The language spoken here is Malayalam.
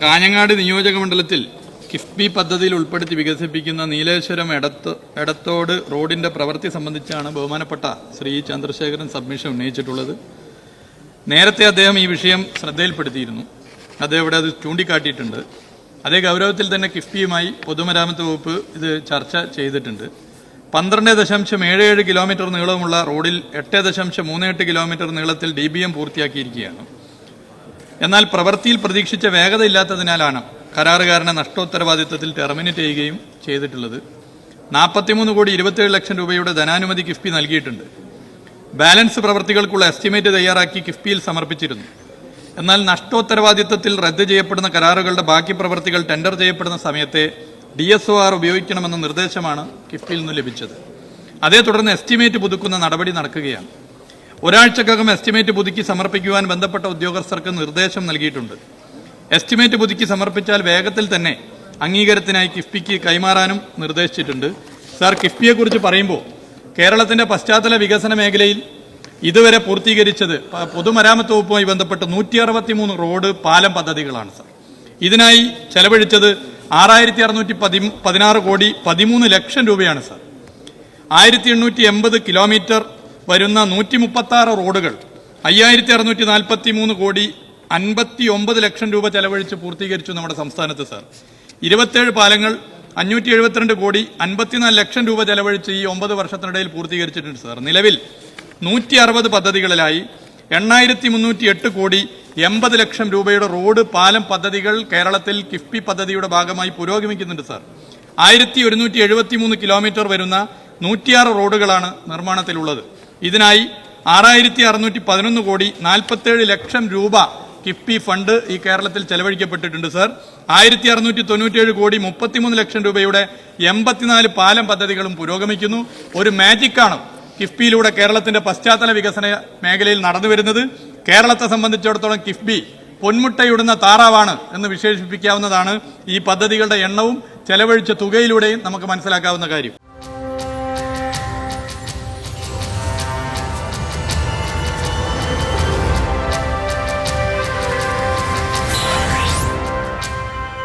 കാഞ്ഞങ്ങാട് നിയോജക മണ്ഡലത്തിൽ കിഫ്ബി പദ്ധതിയിൽ ഉൾപ്പെടുത്തി വികസിപ്പിക്കുന്ന നീലേശ്വരം എടത്ത് എടത്തോട് റോഡിന്റെ പ്രവൃത്തി സംബന്ധിച്ചാണ് ബഹുമാനപ്പെട്ട ശ്രീ ചന്ദ്രശേഖരൻ സബ്മിഷൻ ഉന്നയിച്ചിട്ടുള്ളത്. നേരത്തെ അദ്ദേഹം ഈ വിഷയം ശ്രദ്ധയിൽപ്പെടുത്തിയിരുന്നു. അദ്ദേഹം ഇവിടെ അത് ചൂണ്ടിക്കാട്ടിയിട്ടുണ്ട്. അതേ ഗൗരവത്തിൽ തന്നെ കിഫ്ബിയുമായി പൊതുമരാമത്ത് വകുപ്പ് ഇത് ചർച്ച ചെയ്തിട്ടുണ്ട്. പന്ത്രണ്ട് ദശാംശം ഏഴ് ഏഴ് കിലോമീറ്റർ നീളമുള്ള റോഡിൽ എട്ട് ദശാംശം മൂന്ന് എട്ട് കിലോമീറ്റർ നീളത്തിൽ ഡി ബി എം പൂർത്തിയാക്കിയിരിക്കുകയാണ്. എന്നാൽ പ്രവൃത്തിയിൽ പ്രതീക്ഷിച്ച വേഗത ഇല്ലാത്തതിനാലാണ് കരാറുകാരനെ നഷ്ടോത്തരവാദിത്വത്തിൽ ടെർമിനേറ്റ് ചെയ്യുകയും ചെയ്തിട്ടുള്ളത്. നാൽപ്പത്തിമൂന്ന് കോടി ഇരുപത്തിയേഴ് ലക്ഷം രൂപയുടെ ധനാനുമതി കിഫ്ബി നൽകിയിട്ടുണ്ട്. ബാലൻസ് പ്രവൃത്തികൾക്കുള്ള എസ്റ്റിമേറ്റ് തയ്യാറാക്കി കിഫ്ബിയിൽ സമർപ്പിച്ചിരുന്നു. എന്നാൽ നഷ്ടോത്തരവാദിത്തത്തിൽ റദ്ദ് ചെയ്യപ്പെടുന്ന കരാറുകളുടെ ബാക്കി പ്രവൃത്തികൾ ടെൻഡർ ചെയ്യപ്പെടുന്ന സമയത്തെ ഡി എസ് ഒ ആർ ഉപയോഗിക്കണമെന്ന നിർദ്ദേശമാണ് കിഫ്ബിയിൽ നിന്ന് ലഭിച്ചത്. അതേ തുടർന്ന് എസ്റ്റിമേറ്റ് പുതുക്കുന്ന നടപടി നടക്കുകയാണ്. ഒരാഴ്ചക്കകം എസ്റ്റിമേറ്റ് പുതുക്കി സമർപ്പിക്കുവാൻ ബന്ധപ്പെട്ട ഉദ്യോഗസ്ഥർക്ക് നിർദ്ദേശം നൽകിയിട്ടുണ്ട്. എസ്റ്റിമേറ്റ് പുതുക്കി സമർപ്പിച്ചാൽ വേഗത്തിൽ തന്നെ അംഗീകാരത്തിനായി കിഫ്ബിക്ക് കൈമാറാനും നിർദ്ദേശിച്ചിട്ടുണ്ട്. സാർ കിഫ്ബിയെക്കുറിച്ച് പറയുമ്പോൾ കേരളത്തിന്റെ പശ്ചാത്തല വികസന മേഖലയിൽ ഇതുവരെ പൂർത്തീകരിച്ചത് പൊതുമരാമത്ത് വകുപ്പുമായി ബന്ധപ്പെട്ട് നൂറ്റി അറുപത്തി മൂന്ന് റോഡ് പാലം പദ്ധതികളാണ് സാർ. ഇതിനായി ചെലവഴിച്ചത് ആറായിരത്തി അറുന്നൂറ്റി പതി പതിനാറ് കോടി പതിമൂന്ന് ലക്ഷം രൂപയാണ് സാർ. ആയിരത്തി എണ്ണൂറ്റി എൺപത് കിലോമീറ്റർ വരുന്ന നൂറ്റി മുപ്പത്തി ആറ് റോഡുകൾ അയ്യായിരത്തി അറുന്നൂറ്റി നാൽപ്പത്തി മൂന്ന് കോടി അൻപത്തി ഒമ്പത് ലക്ഷം രൂപ ചെലവഴിച്ച് പൂർത്തീകരിച്ചു നമ്മുടെ സംസ്ഥാനത്ത് സാർ. ഇരുപത്തേഴ് പാലങ്ങൾ അഞ്ഞൂറ്റി എഴുപത്തിരണ്ട് കോടി അൻപത്തിനാല് ലക്ഷം രൂപ ചെലവഴിച്ച് ഈ ഒമ്പത് വർഷത്തിനിടയിൽ പൂർത്തീകരിച്ചിട്ടുണ്ട് സാർ. നിലവിൽ നൂറ്റി അറുപത് പദ്ധതികളിലായി എണ്ണായിരത്തി മുന്നൂറ്റി എട്ട് കോടി എൺപത് ലക്ഷം രൂപയുടെ റോഡ് പാലം പദ്ധതികൾ കേരളത്തിൽ കിഫ്ബി പദ്ധതിയുടെ ഭാഗമായി പുരോഗമിക്കുന്നുണ്ട് സാർ. ആയിരത്തി ഒരുന്നൂറ്റി എഴുപത്തി മൂന്ന് കിലോമീറ്റർ വരുന്ന നൂറ്റിയാറ് റോഡുകളാണ് നിർമ്മാണത്തിലുള്ളത്. ഇതിനായി ആറായിരത്തി അറുന്നൂറ്റി പതിനൊന്ന് കോടി നാൽപ്പത്തേഴ് ലക്ഷം രൂപ കിഫ്ബി ഫണ്ട് ഈ കേരളത്തിൽ ചെലവഴിക്കപ്പെട്ടിട്ടുണ്ട് സാർ. ആയിരത്തി അറുന്നൂറ്റി തൊണ്ണൂറ്റിയേഴ് കോടി മുപ്പത്തിമൂന്ന് ലക്ഷം രൂപയുടെ എൺപത്തിനാല് പാലം പദ്ധതികളും പുരോഗമിക്കുന്നു. ഒരു മാജിക്കാണ് കിഫ്ബിയിലൂടെ കേരളത്തിന്റെ പശ്ചാത്തല വികസന മേഖലയിൽ നടന്നു വരുന്നത് കേരളത്തെ സംബന്ധിച്ചിടത്തോളം കിഫ്ബി പൊന്മുട്ടയിടുന്ന താറാവാണ് എന്ന് വിശേഷിപ്പിക്കാവുന്നതാണ് ഈ പദ്ധതികളുടെ എണ്ണവും ചെലവഴിച്ച തുകയിലൂടെയും നമുക്ക് മനസ്സിലാക്കാവുന്ന കാര്യം.